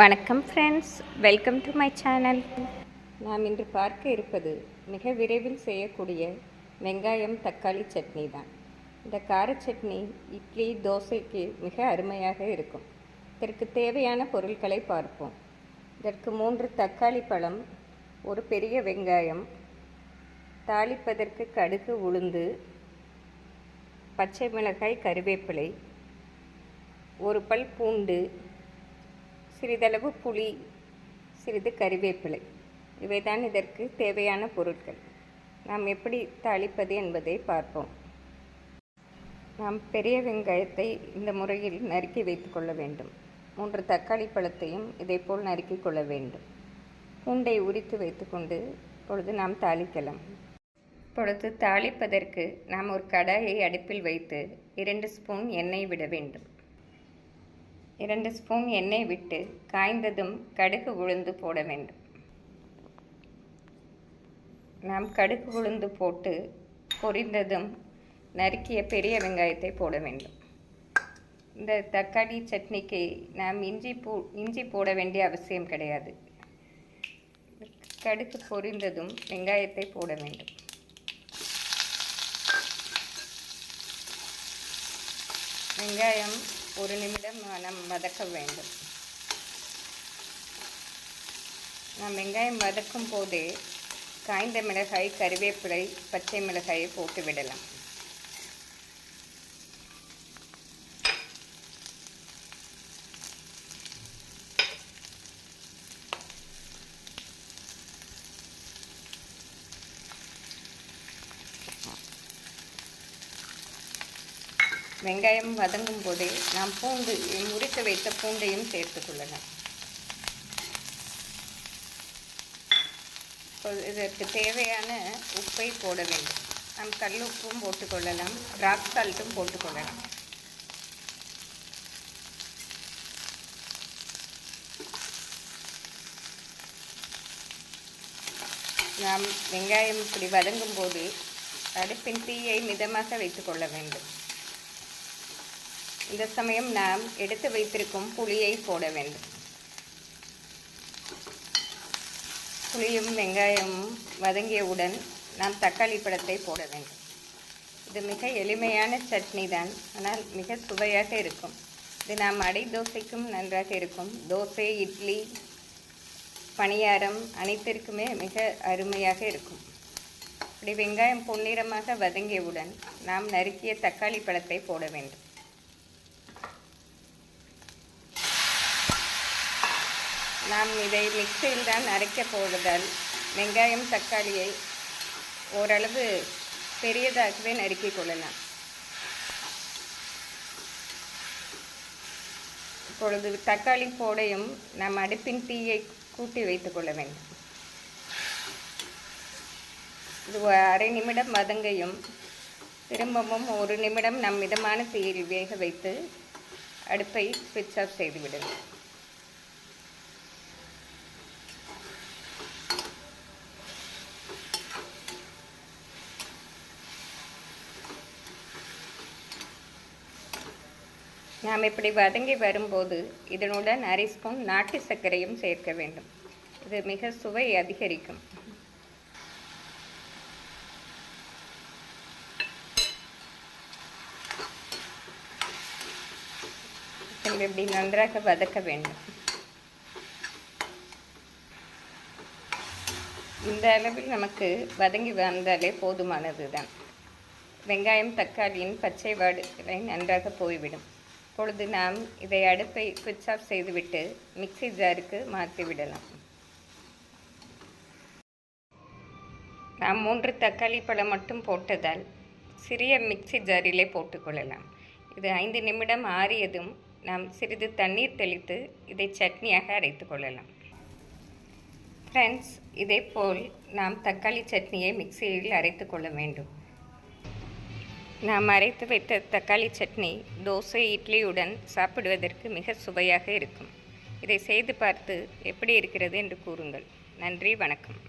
வணக்கம் friends welcome to my channel நாம் இன்று பார்க்க இருப்பது மிக விரைவில் செய்யக்கூடிய வெங்காயம் தக்காளி சட்னி தான். இந்த கார சட்னி இட்லி தோசைக்கு மிக அருமையாக இருக்கும். இதற்கு தேவையான பொருட்களை பார்ப்போம். இதற்கு மூன்று தக்காளி பழம் ஒரு பெரிய வெங்காயம் தாளிப்பதற்கு கடுகு உளுந்து பச்சை மிளகாய் கருவேப்பிலை ஒரு பல் பூண்டு சிறிதளவு புளி சிறிது கறிவேப்பிலை. இவைதான் இதற்கு தேவையான பொருட்கள். நாம் எப்படி தாளிப்பது என்பதை பார்ப்போம். நாம் பெரிய வெங்காயத்தை இந்த முறையில் நறுக்கி வைத்துக்கொள்ள வேண்டும். மூன்று தக்காளி பழத்தையும் இதேபோல் நறுக்கி கொள்ள வேண்டும். பூண்டை உரித்து வைத்துக்கொண்டு இப்பொழுது நாம் தாளிக்கலாம். இப்பொழுது தாளிப்பதற்கு நாம் ஒரு கடாயை அடுப்பில் வைத்து இரண்டு ஸ்பூன் எண்ணெய் விட வேண்டும். இரண்டு ஸ்பூன் எண்ணெய் விட்டு காய்ந்ததும் கடுகு உளுந்து போட வேண்டும். நாம் கடுகு உளுந்து போட்டு பொரிந்ததும் நறுக்கிய பெரிய வெங்காயத்தை போட வேண்டும். இந்த தக்காளி சட்னிக்கு நாம் இஞ்சி பூ இஞ்சி போட வேண்டிய அவசியம் கிடையாது. கடுகு பொரிந்ததும் வெங்காயத்தை போட வேண்டும். வெங்காயம் ஒரு நிமிடம் நம் வதக்க வேண்டும். நாம் வெங்காயம் வதக்கும் போதே காய்ந்த மிளகாய் கறிவேப்பிலை பச்சை மிளகாயை போட்டு விடலாம் வெங்காயம் வதங்கும் போதே நாம் பூண்டு முறித்து வைத்த பூண்டையும் சேர்த்து கொள்ளலாம். இதற்கு தேவையான உப்பை போட வேண்டும். நாம் கல் உப்பும் போட்டுக்கொள்ளலாம் ராக் சால்ட்டும் போட்டுக்கொள்ளலாம் நாம் வெங்காயம் இப்படி வதங்கும் போது அடுப்பின் தீயை மிதமாக வைத்துக்கொள்ள வேண்டும். இந்த சமயம் நாம் எடுத்து வைத்திருக்கும் புளியை போட வேண்டும். புளியும் வெங்காயமும் வதங்கியவுடன் நாம் தக்காளி பழத்தை போட வேண்டும். இது மிக எளிமையான சட்னி தான் ஆனால் மிக சுவையாக இருக்கும். இது நாம் அடை தோசைக்கும் நன்றாக இருக்கும். தோசை இட்லி பணியாரம் அனைத்திற்குமே மிக அருமையாக இருக்கும். இப்படி வெங்காயம் பொன்னிறமாக வதங்கியவுடன் நாம் நறுக்கிய தக்காளி பழத்தை போட வேண்டும். நாம் இதை மிக்சியில் தான் அரைக்க போவதால் வெங்காயம் தக்காளியை ஓரளவு பெரியதாகவே நறுக்கிக் கொள்ளலாம். இப்பொழுது தக்காளி போடையும் நாம் அடுப்பின் தீயை கூட்டி வைத்துக் கொள்ள வேண்டும். இது அரை நிமிடம் வதங்கையும் திரும்பவும் ஒரு நிமிடம் நம் மிதமான தீயில் வேக வைத்து அடுப்பை ஸ்விட்ச் ஆஃப் செய்துவிடுங்கள் நாம் இப்படி வதங்கி வரும்போது இதனுடன் அரை ஸ்பூன் நாட்டு சர்க்கரையும் சேர்க்க வேண்டும். இது மிக சுவை அதிகரிக்கும். இப்படி நன்றாக வதக்க வேண்டும். இந்த அளவில் நமக்கு வதங்கி வந்தாலே போதுமானது தான் வெங்காயம் தக்காளியின் பச்சை வாடுகளை நன்றாக போய்விடும். இப்பொழுது நாம் இதை அடுப்பை சுவிட்ச் ஆஃப் செய்துவிட்டு மிக்சி ஜாருக்கு மாற்றிவிடலாம் நாம் மூன்று தக்காளி பழம் மட்டும் போட்டதால் சிறிய மிக்சி ஜாரிலே போட்டுக்கொள்ளலாம் இது ஐந்து நிமிடம் ஆறியதும் நாம் சிறிது தண்ணீர் தெளித்து இதை சட்னியாக அரைத்து கொள்ளலாம். ஃப்ரெண்ட்ஸ் இதேபோல் நாம் தக்காளி சட்னியை மிக்சியில் அரைத்து கொள்ள வேண்டும். நாம் அரைத்து வைத்த தக்காளி சட்னி தோசை இட்லியுடன் சாப்பிடுவதற்கு மிக சுவையாக இருக்கும். இதை செய்து பார்த்து எப்படி இருக்கிறது என்று கூறுங்கள். நன்றி வணக்கம்.